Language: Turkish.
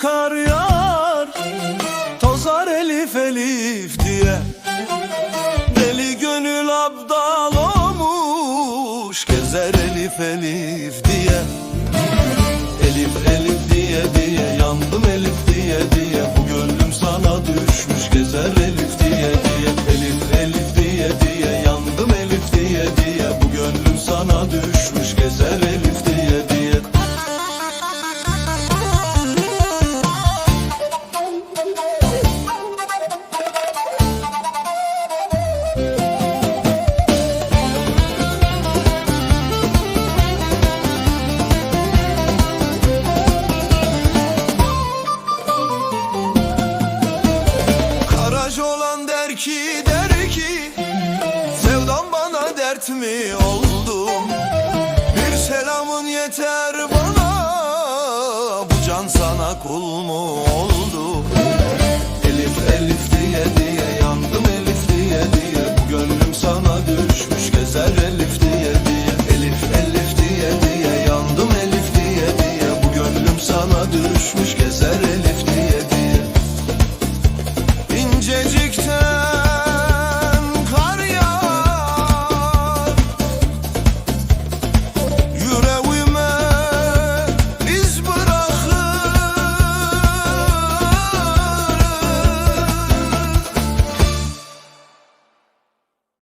kar yağar Tozar elif elif diye. Deli gönül abdal olmuş Gezer elif elif diye. Elif elif diye diye Yandım elif diye diye ki der ki Sevdam bana dert mi oldum? Bir selamın yeter bana Bu can sana kul mu oldum